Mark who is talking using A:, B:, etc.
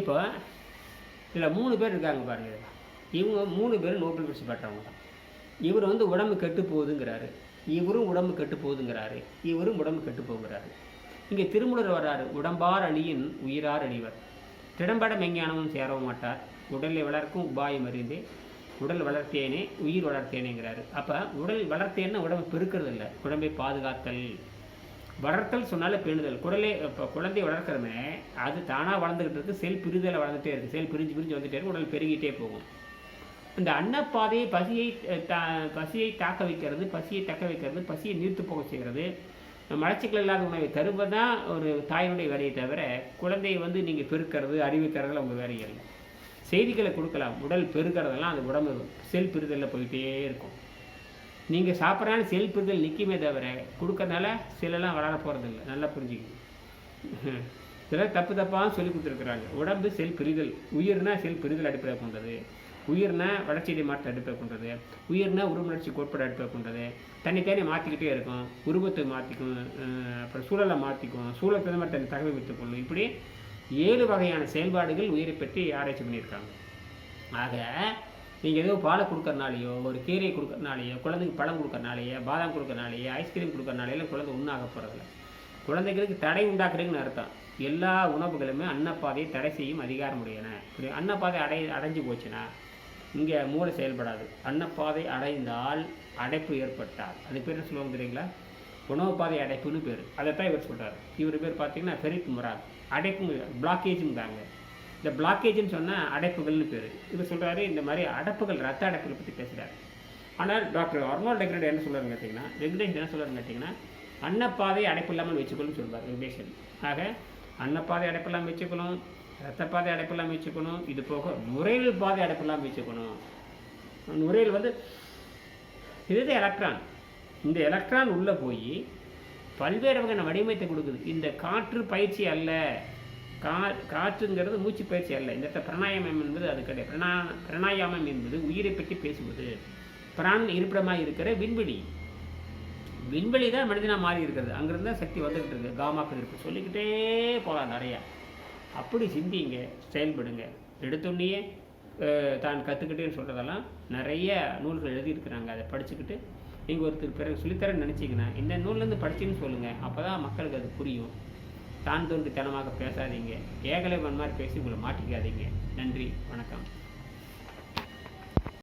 A: இப்போ இதில் மூணு பேர் இருக்காங்க பாருங்க. இவங்க மூணு பேர் நோபல் பரிசு பெற்றவங்க. தான் இவர் வந்து உடம்பு கெட்டு போகுதுங்கிறாரு. இவரும் உடம்பு கெட்டு போகுதுங்கிறாரு. இவரும் உடம்பு கெட்டு போகிறாரு இங்கே திருமூலர் வர்றாரு. உடம்பார் அணியின் உயிரார் அணிவர். திடம்பட மெஞ்ஞானமும் சேரவும் மாட்டார். உடலை வளர்க்கும் உபாயம் அறிந்து உடல் வளர்த்தேனே உயிர் வளர்த்தேனேங்கிறாரு. அப்போ உடல் வளர்த்தேன்னா உடம்பை பெருக்கிறது இல்லை உடம்பை பாதுகாத்தல். வளர்த்தல் சொன்னாலே பேணுதல். குடலே இப்போ குழந்தை வளர்க்குறமே அது தானாக வளர்ந்துக்கிட்டு இருக்கு செல் பிரிதலை வளர்ந்துட்டே இருக்குது செல் பிரிஞ்சு பிரிஞ்சு வந்துட்டே இருக்கு உடல் பெருகிட்டே போகும். இந்த அன்னப்பாதையை பசியை தா பசியை தாக்க வைக்கிறது பசியை தக்க வைக்கிறது பசியை நீர்த்து போக செய்கிறது மலச்சிக்கல் இல்லாத உணவை தருவது தான் ஒரு தாயினுடைய வேலையை தவிர குழந்தையை வந்து நீங்கள் பெருக்கிறது அறிவிக்கிறதுல உங்கள் வேலை இல்லை. செய்திகளை கொடுக்கலாம். உடல் பெருக்கிறதெல்லாம் அது உடம்பு செல் பிரிதலில் போயிட்டே இருக்கும். நீங்கள் சாப்பிட்றாலும் செல் பிரிதல் நிற்குமே தவிர கொடுக்கறதுனால செல்லெல்லாம் வளர போகிறதில்ல நல்லா புரிஞ்சுக்கணும் சில தப்பு தப்பாக சொல்லி கொடுத்துருக்குறாங்க. உடம்பு செல் பிரிதல். உயிர்னா செல் பிரிதல் அடிப்படை கொண்டது. உயிர்னா வளர்ச்சியடை மாற்ற அடிப்படை கொண்டது. உயிர்னா உருவளர்ச்சி கோட்பாடு அடிப்படை கொண்டது. தனித்தனி மாற்றிக்கிட்டே இருக்கும். உருவத்தை மாற்றிக்கும் அப்புறம் சூழலை மாற்றிக்கும் சூழல் தகுந்த மாதிரி தகவல் வைத்துக்கொள்ளும் இப்படி ஏழு வகையான செயல்பாடுகள் உயிரை பற்றி ஆராய்ச்சி பண்ணியிருக்காங்க. ஆக நீங்கள் எதுவும் பாலை கொடுக்கறனாலையோ ஒரு கீரையை கொடுக்கறனாலையோ குழந்தைக்கு பழம் கொடுக்கறனாலையோ பாதாம் கொடுக்கறனாலையோ ஐஸ்கிரீம் கொடுக்கறனாலையோ குழந்தை உண்ணாக போகிறதில்ல குழந்தைகளுக்கு தடை உண்டாக்குறீங்கன்னு அர்த்தம். எல்லா உணவுகளுமே அன்னப்பாதையை தடை செய்யும் அதிகாரம் உடையன. இப்படி அன்னப்பாதை அடை அடைஞ்சு போச்சுன்னா இங்கே மூளை செயல்படாது. அன்னப்பாதை அடைந்தால் அடைப்பு ஏற்பட்டால். அது பேர் என்ன சொல்லுவாங்க தெரியுங்களா? உணவு பாதை அடைப்புன்னு பேர். அதைத்தான் இவர் சொல்கிறார் இவர் பேர் பார்த்தீங்கன்னா ஃபெரித் அடைப்பும் அடைப்புங்க பிளாக்கேஜுங்கிறாங்க இந்த பிளாக்கேஜ்னு சொன்னால் அடைப்புகள்னு பேர். இவர் சொல்கிறாரு இந்த மாதிரி அடைப்புகள் ரத்த அடைப்புகளை பற்றி பேசுகிறார் ஆனால் டாக்டர் அர்னால் டெக்ரேட் என்ன சொல்கிறாருன்னு கேட்டிங்கன்னா வெங்கடேஷ் என்ன சொல்கிறாருன்னு கேட்டிங்கன்னா அன்னப்பாதை அடைப்பு இல்லாமல் வச்சுக்கணும்னு சொல்வார் வெங்கடேஷன் ஆக அன்னப்பாதை அடைப்பு இல்லாமல் வச்சுக்கணும் ரத்தப்பாதை அடைப்பு இல்லாமல் வச்சுக்கணும் இது போக நுரையீரல் பாதை அடைப்பு இல்லாமல் வச்சுக்கணும். நுரையீரல் வந்து இது எலக்ட்ரான் இந்த எலக்ட்ரான் உள்ளே போய் பல்வேறு வகையான வடிவமைத்தை கொடுக்குது. இந்த காற்று பயிற்சி அல்ல. கா காற்றுங்கிறது மூச்சு பயிற்சி அல்ல. இந்த இடத்துல பிராணாயாமம் என்பது அது கிடையாது. பிரணா பிரணாயாமம் என்பது உயிரை பற்றி பேசுவது. பிரான் இருப்பிடமாக இருக்கிற விண்வெளி. விண்வெளி தான் மனிதனாக மாறி இருக்கிறது. அங்கேருந்து தான் சக்தி வந்துக்கிட்டு இருக்குது காமாக்கள் சொல்லிக்கிட்டே போகலாம் நிறையா. அப்படி சிந்திங்க செயல்படுங்க. எடுத்தோடனேயே தான் கற்றுக்கிட்டேன்னு சொல்கிறதெல்லாம் நிறைய நூல்கள் எழுதியிருக்கிறாங்க. அதை படிச்சுக்கிட்டு நீங்கள் ஒருத்தர் பிறகு சொல்லித்தரேன்னு நினச்சிங்கன்னா இந்த நூல்லேருந்து படிச்சுன்னு சொல்லுங்கள் அப்போ தான் மக்களுக்கு அது புரியும். தான் தோன்றித்தனமாக பேசாதீங்க. ஏகலைவன் மாதிரி பேசி உங்களை மாட்டிக்காதீங்க. நன்றி வணக்கம்.